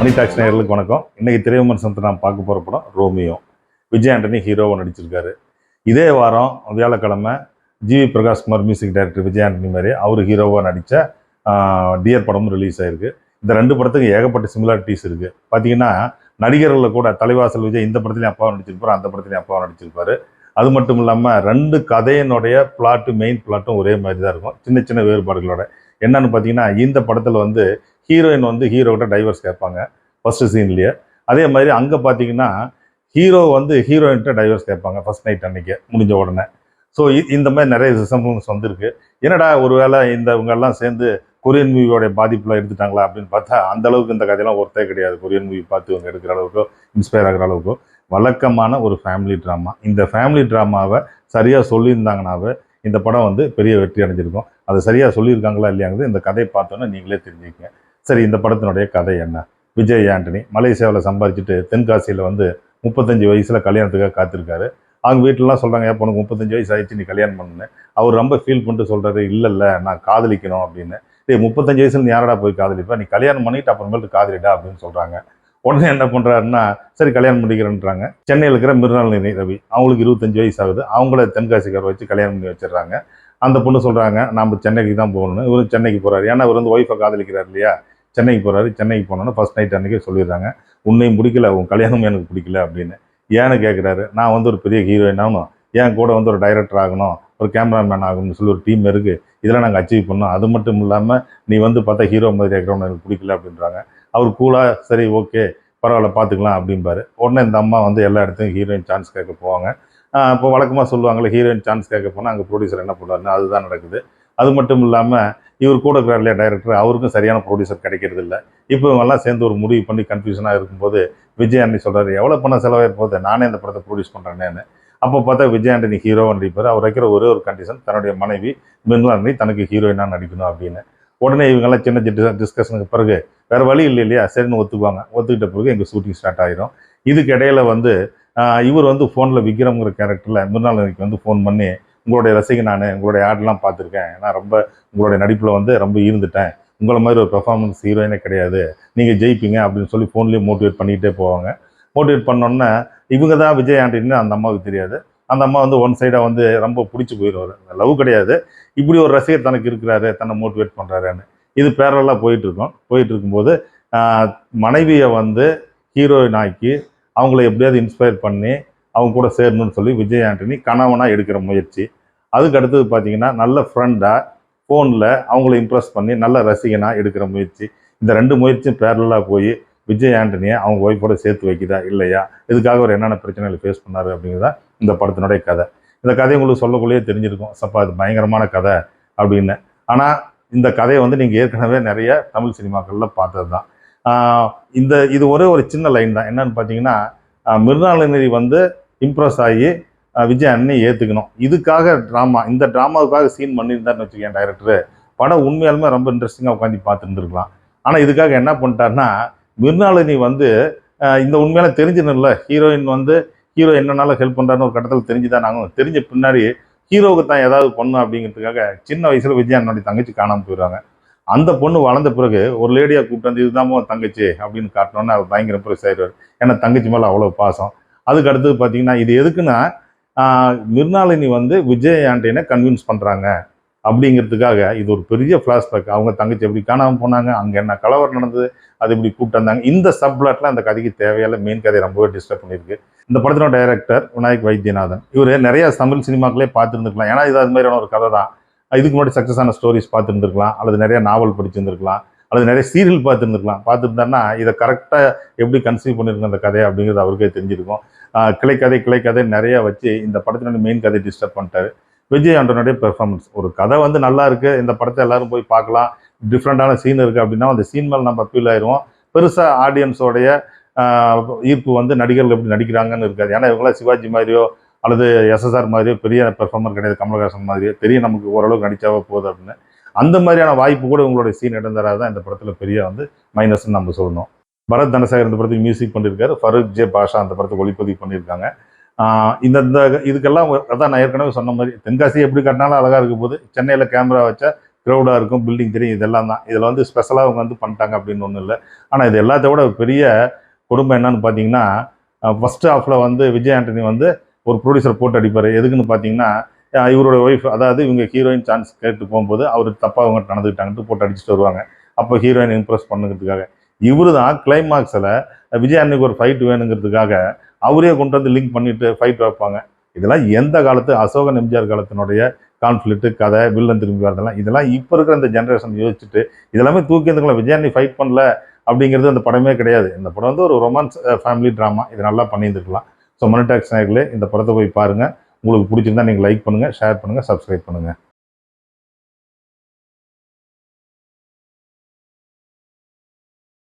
மணி tax நேர்களுக்கு வணக்கம். இன்னைக்கு திரைவிமர்சனத்தை நான் பார்க்க போகிற படம் ரோமியோ. விஜய் ஆண்டனி ஹீரோவை நடிச்சிருக்காரு. இதே வாரம் வியாழக்கிழமை GV Prakash Kumar music director Vijay Antony மாதிரி அவர் ஹீரோவாக நடித்த டியர் படமும் ரிலீஸ் ஆயிருக்கு. இந்த ரெண்டு படத்துக்கு ஏகப்பட்ட சிமிலாரிட்டிஸ் இருக்குது பார்த்தீங்கன்னா நடிகர்களில் கூட தலைவாசல் விஜய் இந்த படத்துலையும் அப்பாவை நடிச்சிருப்பாரு அந்த படத்துலையும் அப்பாவை நடிச்சிருப்பாரு. அது மட்டும் இல்லாமல் ரெண்டு கதையினுடைய பிளாட்டு மெயின் பிளாட்டும் ஒரே மாதிரி தான் இருக்கும். சின்ன சின்ன வேறுபாடுகளோட. என்னன்னு பார்த்தீங்கன்னா இந்த படத்தில் வந்து ஹீரோயின் வந்து ஹீரோகிட்ட டைவர்ஸ் கேட்பாங்க. ஃபஸ்ட்டு சீன்லேயே அதே மாதிரி அங்கே பார்த்தீங்கன்னா ஹீரோ வந்து ஹீரோயின்ட்ட டைவர்ஸ் கேட்பாங்க ஃபர்ஸ்ட் நைட் அன்னைக்கு முடிஞ்ச உடனே. ஸோ இந்த மாதிரி நிறைய ரிசம்பன்ஸ் வந்திருக்கு. என்னடா ஒருவேளை இந்த இவங்கெல்லாம் சேர்ந்து கொரியன் மூவியோட பாதிப்பெலாம் எடுத்துட்டாங்களா அப்படின்னு பார்த்தா அந்த அளவுக்கு இந்த கதையெல்லாம் ஒருத்தே கிடையாது. கொரியன் மூவி பார்த்து இவங்க எடுக்கிற அளவுக்கோ இன்ஸ்பயர் ஆகிற அளவுக்கோ. வழக்கமான ஒரு ஃபேமிலி ட்ராமா இந்த ஃபேமிலி ட்ராமாவை சரியாக சொல்லியிருந்தாங்கனாவே இந்த படம் வந்து பெரிய வெற்றி அடைஞ்சிருக்கும். அதை சரியாக சொல்லியிருக்காங்களா இல்லையாங்கிறது இந்த கதையை பார்த்தோன்னே நீங்களே தெரிஞ்சுக்கங்க. சரி இந்த படத்தினுடைய கதை என்ன? விஜய் ஆண்டனி மலேசியாவில் சம்பாதிச்சுட்டு தென்காசியில் வந்து முப்பத்தஞ்சு வயசில் கல்யாணத்துக்காக காத்திருக்காரு. அவங்க வீட்டிலலாம் சொல்கிறாங்க ஏன் பொண்ணுக்கு முப்பத்தஞ்சு வயசு ஆயிடுச்சு நீ கல்யாணம் பண்ணுன்னு. அவர் ரொம்ப ஃபீல் பண்ணிட்டு சொல்கிறாரு இல்லை இல்லை நான் காதலிக்கணும் அப்படின்னு. டேய் முப்பத்தஞ்சு வயசுல நீ யாரடா போய் காதலிப்பா? நீ கல்யாணம் பண்ணிட்டு அப்புறமேட்டு காதலிடா அப்படின்னு சொல்கிறாங்க உடனே என்ன பண்ணுறாருன்னா சரி கல்யாணம் பண்ணிக்கிறேன்றாங்க. சென்னையில் இருக்கிற மிருநாளினி ரவி அவங்களுக்கு இருபத்தஞ்சு வயசு ஆகுது. அவங்கள தென்காசிக்கார வச்சு கல்யாணம் பண்ணி வச்சிடுறாங்க. அந்த பொண்ணு சொல்கிறாங்க நம்ம சென்னைக்கு தான் போகணும்னு. இவரு சென்னைக்கு போகிறாரு ஏன்னா இவர் வந்து ஒய்ஃபை காதலிக்கிறார் இல்லையா? சென்னைக்கு போகிறாரு சென்னைக்கு போனோன்னா ஃபர்ஸ்ட் நைட் அன்றைக்கே சொல்லிடுறாங்க. உன்னையும் பிடிக்கல உன் கல்யாணமும் எனக்கு பிடிக்கல அப்படின்னு. ஏன்னு கேட்குறாரு நான் வந்து ஒரு பெரிய ஹீரோயின் ஆகணும் என் கூட வந்து ஒரு டைரக்டர் ஆகணும் ஒரு கேமராமேன் ஆகணும்னு சொல்லி ஒரு டீம் இருக்குது இதெல்லாம் நாங்கள் அச்சீவ் பண்ணோம். அது மட்டும் இல்லாமல் நீ வந்து பார்த்தா ஹீரோ மாதிரி இருக்கிறவங்க எனக்கு பிடிக்கல அப்படின்றாங்க. அவர் கூலாக சரி ஓகே பரவாயில்ல பார்த்துக்கலாம் அப்படிம்பாரு. உடனே இந்த அம்மா வந்து எல்லா இடத்துலையும் ஹீரோயின் சான்ஸ் கேட்க போவாங்க. இப்போ வழக்கமாக சொல்லுவாங்களே ஹீரோயின் சான்ஸ் கேட்க போனால் அங்கே ப்ரொடியூசர் என்ன பண்ணுவாருன்னு அதுதான் நடக்குது. அது மட்டும் இல்லாமல் இவர் கூட இருக்கிறார் இல்லையா டைரக்டர் அவருக்கும் சரியான ப்ரொடியூசர் கிடைக்கிறது இல்லை. இப்போ இவங்கெல்லாம் சேர்ந்து ஒரு முடிவு பண்ணி கன்ஃபியூஷனாக இருக்கும்போது விஜய் ஆண்டனி சொல்கிறார் எவ்வளோ பணம் செலவாக போகுது நானே இந்த படத்தை ப்ரொடியூஸ் பண்ணுறேன்னு அப்போ பார்த்தா விஜய் ஆண்டனி ஹீரோவாக நடிப்பார் அவர் வைக்கிற ஒரே ஒரு கண்டிஷன் தன்னுடைய மனைவி மின்லாண்டி தனக்கு ஹீரோயினாக நடிக்கணும் அப்படின்னு. உடனே இவங்கெல்லாம் சின்ன சின்ன டிஸ்கஷனுக்கு பிறகு வேறு வழி இல்லை இல்லையா? சரின்னு ஒத்துக்குவாங்க. ஒத்துக்கிட்ட பிறகு எங்கள் ஷூட்டிங் ஸ்டார்ட் ஆயிரும். இதுக்கு இடையில வந்து இவர் வந்து ஃபோனில் விக்ரம்ங்கிற கேரக்டரில் மிருநாளினிக்கு வந்து ஃபோன் பண்ணி உங்களுடைய ரசிகை நான் உங்களுடைய ஆட்லாம் பார்த்துருக்கேன். நான் ரொம்ப உங்களுடைய நடிப்பில் வந்து ரொம்ப ஈர்ந்துட்டேன். உங்களை மாதிரி ஒரு பெர்ஃபார்மன்ஸ் ஹீரோயினே கிடையாது. நீங்கள் ஜெயிப்பீங்க அப்படின்னு சொல்லி ஃபோன்லேயே மோட்டிவேட் பண்ணிக்கிட்டே போவாங்க. மோட்டிவேட் பண்ணோன்னே இவங்க தான் விஜய் ஆண்டின்னு அந்த அம்மாவுக்கு தெரியாது. அந்த அம்மா வந்து ஒன் சைடாக வந்து ரொம்ப பிடிச்சி போயிடுவார். லவ் கிடையாது. இப்படி ஒரு ரசிகர் தனக்கு இருக்கிறாரு தன்னை மோட்டிவேட் பண்ணுறாருன்னு இது பேரலாக போயிட்டுருக்கோம். போயிட்டு இருக்கும்போது மனைவியை வந்து ஹீரோயின் ஆக்கி அவங்கள எப்படியாவது இன்ஸ்பயர் பண்ணி அவங்க கூட சேரணும்னு சொல்லி விஜய் ஆண்டனி கணவனாக எடுக்கிற முயற்சி. அதுக்கு அடுத்தது பார்த்தீங்கன்னா நல்ல ஃப்ரெண்டாக ஃபோனில் அவங்கள இம்ப்ரெஸ் பண்ணி நல்ல ரசிகனாக எடுக்கிற முயற்சி. இந்த ரெண்டு முயற்சியும் பேரலாக போய் விஜய் ஆண்டனியை அவங்க ஒய்ஃபோட சேர்த்து வைக்குதா இல்லையா? இதுக்காக அவர் என்னென்ன பிரச்சனைகளை ஃபேஸ் பண்ணாரு அப்படிங்கிறதா இந்த படத்தினுடைய கதை. இந்த கதை உங்களுக்கு சொல்லக்குள்ளேயே தெரிஞ்சிருக்கும். சப்பா அது பயங்கரமான கதை அப்படின்னு. ஆனால் இந்த கதையை வந்து நீங்கள் ஏற்கனவே நிறைய தமிழ் சினிமாக்களில் பார்த்தது தான் இந்த இது ஒரே ஒரு சின்ன லைன் தான். என்னன்னு பார்த்தீங்கன்னா ஆஹ் வந்து இம்ப்ரெஸ் ஆகி விஜய் அண்ணனை ஏற்றுக்கணும் இதுக்காக ட்ராமா இந்த ட்ராமாவுக்காக சீன் பண்ணியிருந்தாருன்னு வச்சுக்கேன் டைரக்டரு படம் உண்மையாலுமே ரொம்ப இன்ட்ரெஸ்டிங்காக உட்காந்து பார்த்துருந்துருக்கலாம். ஆனால் இதுக்காக என்ன பண்ணிட்டாருன்னா மிருனாளினி வந்து இந்த உண்மையில தெரிஞ்சிடணும்ல. ஹீரோயின் வந்து ஹீரோ என்னன்னாலும் ஹெல்ப் பண்ணுறாருன்னு ஒரு கட்டத்தில் தெரிஞ்சுதான் நாங்கள் தெரிஞ்ச பின்னாடி ஹீரோவுக்கு தான் ஏதாவது பண்ணும் அப்படிங்கிறதுக்காக சின்ன வயசில் விஜய் அண்ணனுடைய தங்கச்சி காணாமல் போயிடுவாங்க அந்த பொண்ணு வளர்ந்த பிறகு ஒரு லேடியாக கூப்பிட்டு வந்து இதுதான் தங்கச்சி அப்படின்னு காட்டினோன்னே அவர் பயங்கர பிறகு ஆயிடுவார். ஏன்னா தங்கச்சி மேலே அவ்வளோ பாசம். அதுக்கு அடுத்தது பார்த்தீங்கன்னா இது எதுக்குன்னா ஆஹ் மிர்னாலினி வந்து விஜய் ஆண்டனை கன்வின்ஸ் பண்ணுறாங்க அப்படிங்கிறதுக்காக இது ஒரு பெரிய ஃப்ளாஷ்பேக் அவங்க தங்கச்சி எப்படி காணாமல் போனாங்க அங்கே என்ன கலவரம் நடந்தது அது இப்படி கூப்பிட்டு வந்தாங்க. இந்த சப்ளாட்லாம் அந்த கதைக்கு தேவையில்ல. மெயின் கதையை ரொம்பவே டிஸ்டர்ப் பண்ணியிருக்கு. இந்த படத்தினோட டைரக்டர் விநாயக் வைத்தியநாதன். இவர் நிறைய தமிழ் சினிமாக்களே பார்த்துருந்துருக்கலாம். ஏன்னா இது அது மாதிரியான ஒரு கதை தான் இதுக்கு முன்னாடி சக்ஸஸ் ஆன ஸ்டோரிஸ் பார்த்துருந்துருக்கலாம். அல்லது நிறைய நாவல் படிச்சிருந்துருக்கலாம். அல்லது நிறைய சீரியல் பார்த்துருந்துருக்கலாம். பார்த்துருந்தாருன்னா இதை கரெக்டாக எப்படி கன்சீவ் பண்ணியிருக்க அந்த கதை அப்படிங்கிறது அவருக்கே தெரிஞ்சிருக்கும். கிளைக்கதை கிளைக்கதை நிறைய வச்சு இந்த படத்தினுடைய மெயின் கதை டிஸ்டர்ப் பண்ணிட்டாரு. விஜய் ஆண்டனுடைய பெர்ஃபார்மன்ஸ் ஒரு கதை வந்து நல்லா இருக்குது இந்த படத்தை எல்லாரும் போய் பார்க்கலாம். டிஃப்ரெண்ட்டான சீன் இருக்குது அப்படின்னா அந்த சீன் மேலே நம்ம அப்பீல் ஆயிடுவோம் பெருசாக ஆடியன்ஸோடைய ஈர்ப்பு வந்து நடிகர்கள் எப்படி நடிக்கிறாங்கன்னு இருக்காது. ஏன்னா இவங்களாம் சிவாஜி மாதிரியோ அல்லது எஸ்எஸ்ஆர் மாதிரியோ பெரிய பெர்ஃபார்மர் கிடையாது. கமலஹாசன் மாதிரியோ. பெரிய நமக்கு ஓரளவுக்கு நடித்தாவே போகுது அப்படின்னு. அந்த மாதிரியான வாய்ப்பு கூட உங்களுடைய சீன் இடந்தராக தான் இந்த படத்தில் பெரிய வந்து மைனஸ்ன்னு நம்ம சொல்லணும். பரத் தனசாகர் இந்த படத்துக்கு மியூசிக் பண்ணியிருக்காரு ஃபருக் ஜே பாஷா அந்த படத்துக்கு ஒளிப்பதிவு பண்ணியிருக்காங்க. இந்த இந்த இதுக்கெல்லாம் அதான் நான் ஏற்கனவே சொன்ன மாதிரி தென்காசி எப்படி கட்டினாலும் அழகாக இருக்க போது சென்னையில் கேமரா வச்சா க்ரௌடாக இருக்கும் பில்டிங் தெரியும் இதெல்லாம் தான். இதில் வந்து ஸ்பெஷலாக அவங்க வந்து பண்ணிட்டாங்க அப்படின்னு ஒன்றும் இல்லை. ஆனால் இது எல்லாத்தை விட பெரிய குடும்பம் என்னன்னு பார்த்தீங்கன்னா ஃபஸ்ட் ஹாஃபில் வந்து விஜய் ஆண்டனி வந்து ஒரு ப்ரொடியூசர் போட்டு அடிப்பார். எதுக்குன்னு பார்த்தீங்கன்னா இவரோட ஒய்ஃப் அதாவது இவங்க ஹீரோயின் சான்ஸ் கேட்டு போகும்போது அவர் தப்பாக அவங்க நடந்துக்கிட்டாங்கன்ட்டு போட்டு அடிச்சுட்டு வருவாங்க. அப்போ ஹீரோயின் இம்ப்ரெஸ் பண்ணுங்கிறதுக்காக. இவர் தான் கிளைமாக்ஸில் விஜய் அன்னைக்கு ஒரு ஃபைட் வேணுங்கிறதுக்காக அவரே கொண்டு வந்து லிங்க் பண்ணிட்டு ஃபைட் வைப்பாங்க. இதெல்லாம் எந்த காலத்து அசோகன் எம்ஜிஆர் காலத்தினுடைய கான்ஃப்ளிக்ட் கதை வில்லன் திரும்பி வரதெல்லாம் இதெல்லாம் இப்போ இருக்கிற இந்த ஜென்ரேஷன் யோசிச்சுட்டு இதெல்லாமே தூக்கி இருந்துக்கலாம் விஜய் அண்ணி ஃபைட் பண்ணல அப்படிங்கிறது அந்த படமே கிடையாது. இந்த படம் வந்து ஒரு ரொமான்ஸ் ஃபேமிலி ட்ராமா இது நல்லா பண்ணியிருந்துருக்கலாம். ஸோ மனிடாக்ஸ் நாயர்களே இந்த படத்தை போய் பாருங்கள் உங்களுக்கு பிடிச்சிருந்தா நீங்கள் லைக் பண்ணுங்கள் ஷேர் பண்ணுங்கள் சப்ஸ்கிரைப் பண்ணுங்கள்